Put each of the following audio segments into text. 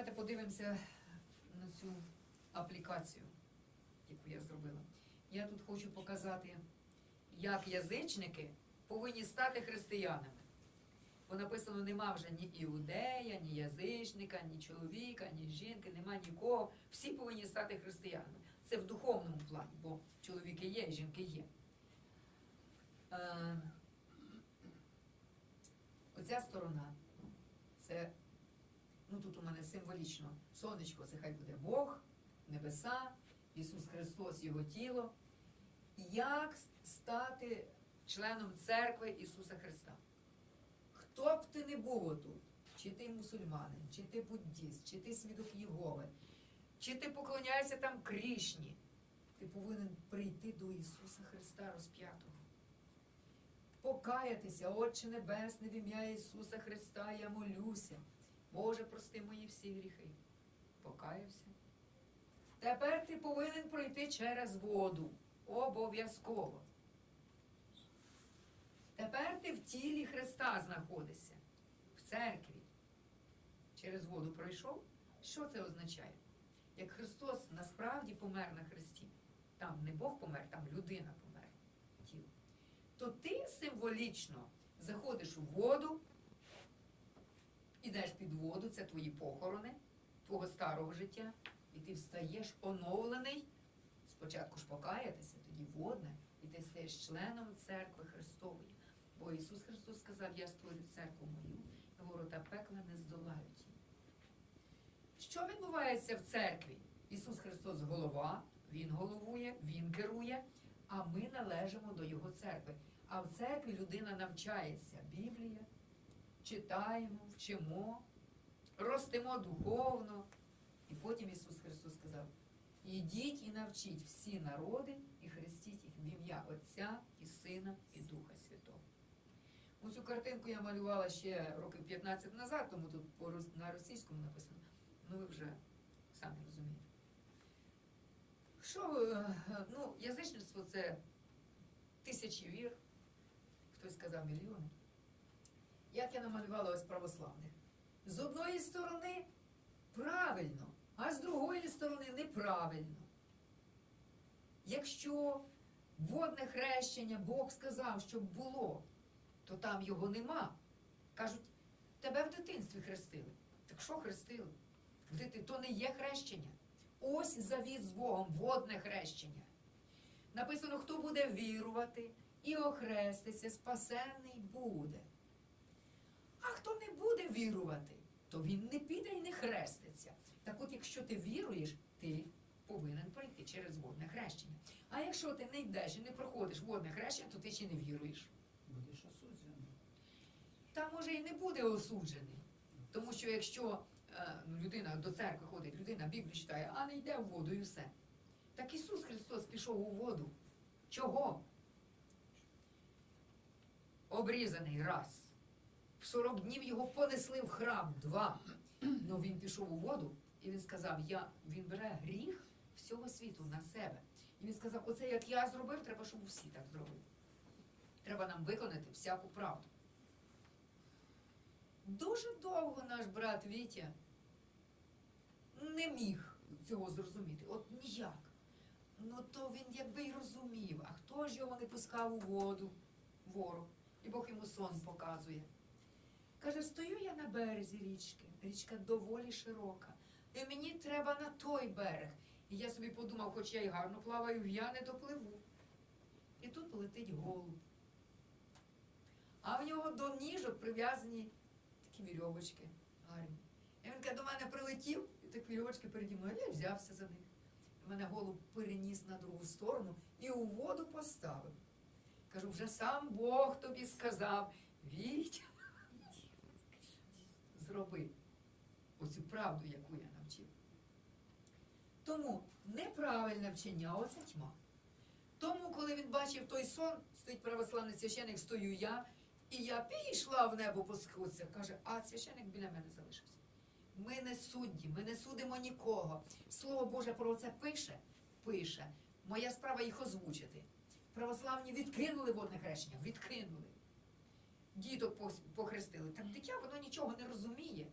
Давайте подивимося на цю аплікацію, яку я зробила. Я тут хочу показати, як язичники повинні стати християнами. Бо написано, нема вже ні іудея, ні язичника, ні чоловіка, ні жінки, нема нікого. Всі повинні стати християнами. Це в духовному плані, бо чоловіки є і жінки є. Е, оця сторона це, ну тут у мене символічно сонечко, це хай буде Бог, небеса, Ісус Христос, Його тіло. Як стати членом церкви Ісуса Христа? Хто б ти не був отут, чи ти мусульманин, чи ти буддіст, чи ти свідок Єгови, чи ти поклоняєшся там Крішні, ти повинен прийти до Ісуса Христа розп'ятого. Покаятися, Отче Небесне, в ім'я Ісуса Христа, я молюся. Боже, прости мої всі гріхи. Покаявся. Тепер ти повинен пройти через воду. Обов'язково. Тепер ти в тілі Христа знаходишся, в церкві. Через воду пройшов. Що це означає? Як Христос насправді помер на Христі, там не Бог помер, там людина помер тіло, то ти символічно заходиш у воду, ідеш під воду, це твої похорони, твого старого життя, і ти встаєш оновлений. Спочатку ж покаятися, тоді водне, і ти стаєш членом церкви Христової. Бо Ісус Христос сказав, я створю церкву мою, і ворота пекла не здолають її. Що відбувається в церкві? Ісус Христос голова, Він головує, Він керує, а ми належимо до Його церкви. А в церкві людина навчається. Біблія, читаємо, вчимо, ростемо духовно. І потім Ісус Христос сказав: Ідіть і навчіть всі народи і хрестіть їх в ім'я Отця і Сина і Духа Святого. Оцю картинку я малювала ще років 15 назад, тому тут на російському написано. Ну ви вже самі розумієте. Що, е, ну, язичництво це тисячі вір, хтось сказав мільйони. Як я намалювала ось православних? З одної сторони правильно, а з другої сторони неправильно. Якщо водне хрещення Бог сказав, щоб було, то там його нема. Кажуть, тебе в дитинстві хрестили. Так що хрестили? Дити- То не є хрещення. Ось завіт з Богом, водне хрещення. Написано, хто буде вірувати і охреститься, спасенний буде. А хто не буде вірувати, то він не піде і не хреститься. Так от, якщо ти віруєш, ти повинен пройти через водне хрещення. А якщо ти не йдеш і не проходиш водне хрещення, то ти ще не віруєш. Будеш осуджений. Та може і не буде осуджений. Тому що якщо е, ну, людина до церкви ходить, людина Біблію читає, а не йде в воду і все. Так Ісус Христос пішов у воду. Чого? Обрізаний раз. В 40 днів його понесли в храм два. Ну він пішов у воду і він сказав: я, він бере гріх всього світу на себе. І він сказав: оце як я зробив, треба, щоб всі так зробили. Треба нам виконати всяку правду. Дуже довго наш брат Вітя не міг цього зрозуміти. От ніяк. Ну то він якби й розумів, а хто ж його не пускав у воду, ворог, і Бог йому сон показує. Каже, стою я на березі річки, річка доволі широка, і мені треба на той берег. І я собі подумав, хоч я й гарно плаваю, я не допливу. І тут летить голуб. А в нього до ніжок прив'язані такі вірьовочки гарні. І він каже, до мене прилетів, і так вірьовочки переді мною. Я взявся за них. І мене голуб переніс на другу сторону і у воду поставив. Кажу, вже сам Бог тобі сказав, Вітя, зроби оцю правду, яку я навчив. Тому неправильне вчення, оце тьма. Тому, коли він бачив той сон, стоїть православний священик, стою я, і я пішла в небо по сходцях, каже, а священик біля мене залишився. Ми не судді, ми не судимо нікого. Слово Боже про це пише, пише. Моя справа їх озвучити. Православні відкинули водне хрещення, відкинули. Діток похрестили. Так дитя воно нічого не розуміє.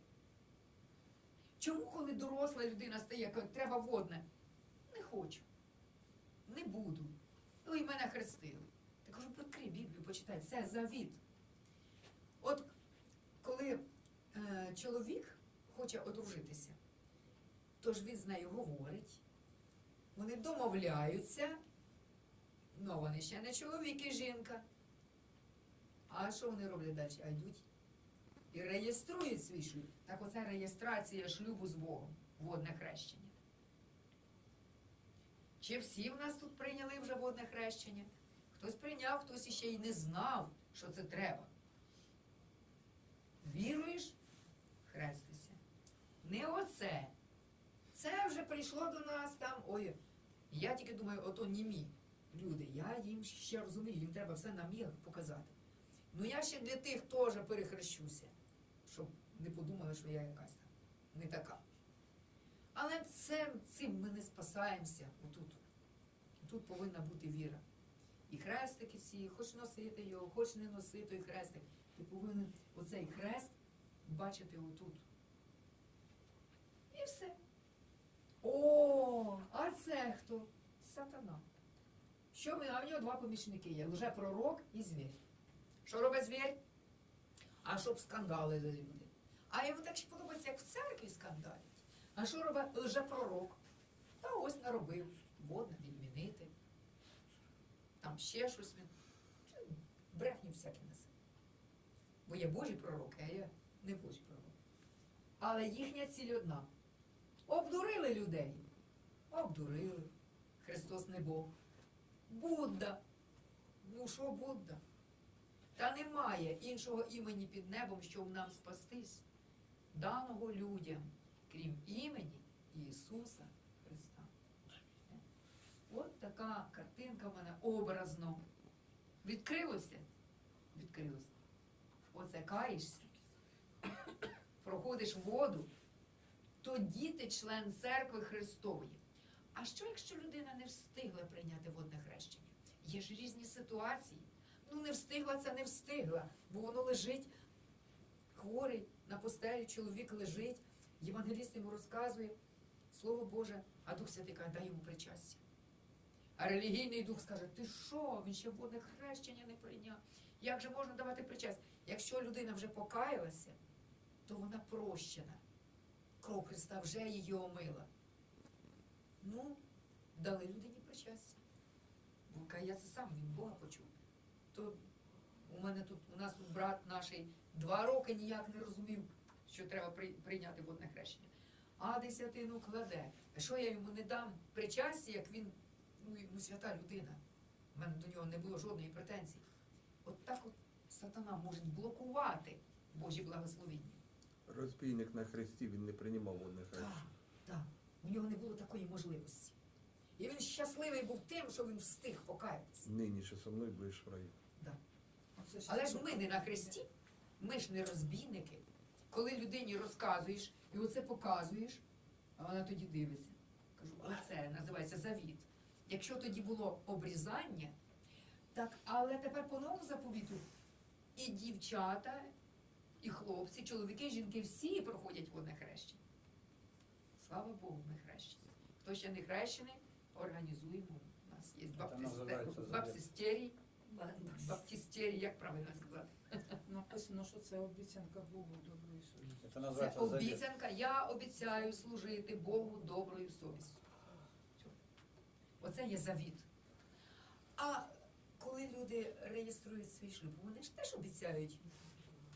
Чому, коли доросла людина стає, каже, треба водне? Не хочу. Не буду. Ну і мене хрестили. Я кажу, відкрий Біблію, почитай, це завіт. От коли е, чоловік хоче одружитися, то ж він з нею говорить, вони домовляються, ну вони ще не чоловік і жінка. А що вони роблять далі? А йдуть і реєструють свій шлюб. Так оце реєстрація шлюбу з Богом, водне хрещення. Чи всі в нас тут прийняли вже водне хрещення? Хтось прийняв, хтось іще й не знав, що це треба. Віруєш? Хрестися. Не оце. Це вже прийшло до нас там. Ой, я тільки думаю, ото німі люди. Я їм ще розумію, їм треба все на мірах показати. Ну я ще для тих теж перехрещуся, щоб не подумали, що я якась там не така. Але це, цим ми не спасаємося отут. Тут повинна бути віра. І хрестики всі, хоч носити його, хоч не носити той хрестик. Ти повинен оцей хрест бачити отут. І все. О, а це хто? Сатана. Що ми, а в нього два помічники є: лжепророк і звір. Що робить звір? А щоб скандалили люди. А йому так ще подобається, як в церкві скандалять. А що робить лжепророк? Та ось наробив. Водно відмінити. Там ще щось він. Брехню всяке несе. Бо є Божі пророки, а я не Божі пророки. Але їхня ціль одна. Обдурили людей. Обдурили. Христос не Бог. Будда. Ну що Будда? Та немає іншого імені під небом, щоб нам спастись, даного людям, крім імені Ісуса Христа. От така картинка в мене образно. Відкрилося? Відкрилося. Оце каєшся, проходиш воду, тоді ти член церкви Христової. А що, якщо людина не встигла прийняти водне хрещення? Є ж різні ситуації. Ну, не встигла, це не встигла, бо воно лежить хворий на постелі, чоловік лежить, євангеліст йому розказує Слово Боже, а Дух Святий каже, дай йому причастя. А релігійний дух скаже, ти що, він ще водне хрещення не прийняв. Як же можна давати причастя? Якщо людина вже покаялася, то вона прощена. Кров Христа вже її омила. Ну, дали людині причастя. Бо кається сам, він Бога почув. То у мене тут, у нас тут брат наш два роки ніяк не розумів, що треба при- прийняти водне хрещення. А десятину кладе. А що я йому не дам причастя, як він ну, ну, свята людина. У мене до нього не було жодної претензії. От так от сатана може блокувати Божі благословіння. Розбійник на хресті він не приймав водне хрещення. так. У нього не було такої можливості. І він щасливий був тим, що він встиг покаятися. Нині що со мною будеш в раю. Але ж ми не на хресті, ми ж не розбійники. Коли людині розказуєш і оце показуєш, а вона тоді дивиться. Кажу, оце називається завіт. Якщо тоді було обрізання, так, але тепер по новому заповіту і дівчата, і хлопці, чоловіки, жінки всі проходять водне хрещення. Слава Богу, ми хрещені. Хто ще не хрещений, організуємо. У нас є баптистерій, баптистерій, як правильно сказати? Написано, що це обіцянка Богу доброї совісті. Это Це завет. обіцянка. Я обіцяю служити Богу доброю совістю. Оце є завіт. А коли люди реєструють свій шлюб, вони ж теж обіцяють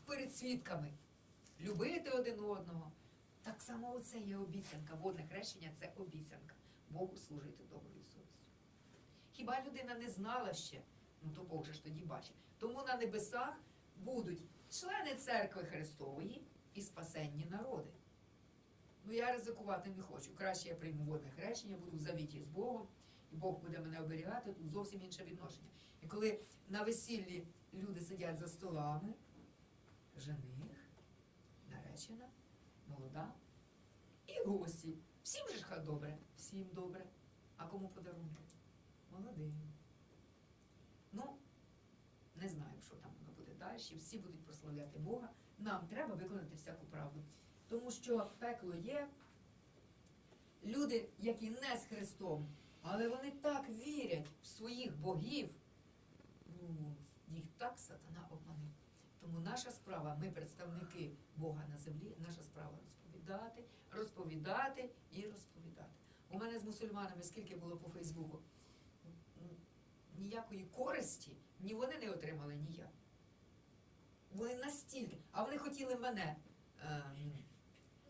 перед свідками любити один одного. Так само оце є обіцянка. Водне хрещення це обіцянка. Богу служити доброю совістю. Хіба людина не знала ще? Ну то Бог же ж тоді бачить. Тому на небесах будуть члени церкви Христової і спасенні народи. Ну я ризикувати не хочу. Краще я прийму водне хрещення, буду в завіті з Богом, і Бог буде мене оберігати, тут зовсім інше відношення. І коли на весіллі люди сидять за столами, жених, наречена, молода і гості. Всім же ж добре, всім добре. А кому подарунки? Молодим. Не знаємо, що там воно буде далі. Всі будуть прославляти Бога. Нам треба виконати всяку правду. Тому що пекло є. Люди, які не з Христом, але вони так вірять в своїх богів, ну, їх так сатана обманив. Тому наша справа, ми представники Бога на землі, наша справа розповідати, розповідати і розповідати. У мене з мусульманами скільки було по Фейсбуку, ніякої користі ні вони не отримали, ні я. Вони настільки, а вони хотіли мене ем,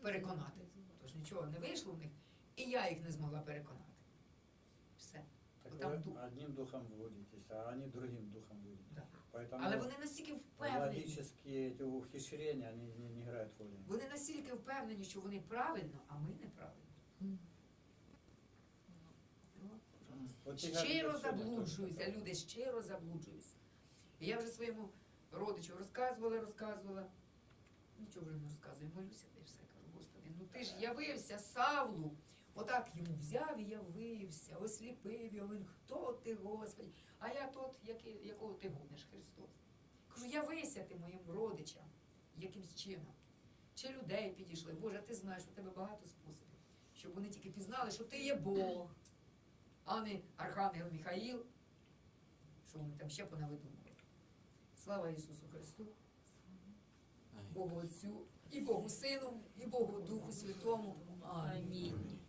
переконати. Тож нічого не вийшло в них, і я їх не змогла переконати. Все. Так Там вы дух. одним духом водитесь, а они другим духом водятся. Да. Поэтому Але вони настільки впевнені, логические эти ухищрения, они не, не играют роли. вони настільки впевнені, що вони правильно, а ми неправильно. Щиро что- люди щиро заблуджуються. І я вже своєму родичу розказувала, розказувала. Нічого вже не розказую, молюся та й все кажу, Господи, ну ти ж явився Савлу. Отак йому взяв і явився, осліпив його. Він хто ти, Господи? А я тот, який, якого ти гониш, Христос. Кажу, явися ти моїм родичам якимсь чином. Чи людей підійшли? Боже, ти знаєш, у тебе багато способів, щоб вони тільки пізнали, що ти є Бог а не Архангел Михаїл, що вони там ще понавидумували. Слава Ісусу Христу, Богу Отцю, і Богу Сину, і Богу Духу Святому. Амінь. Амінь.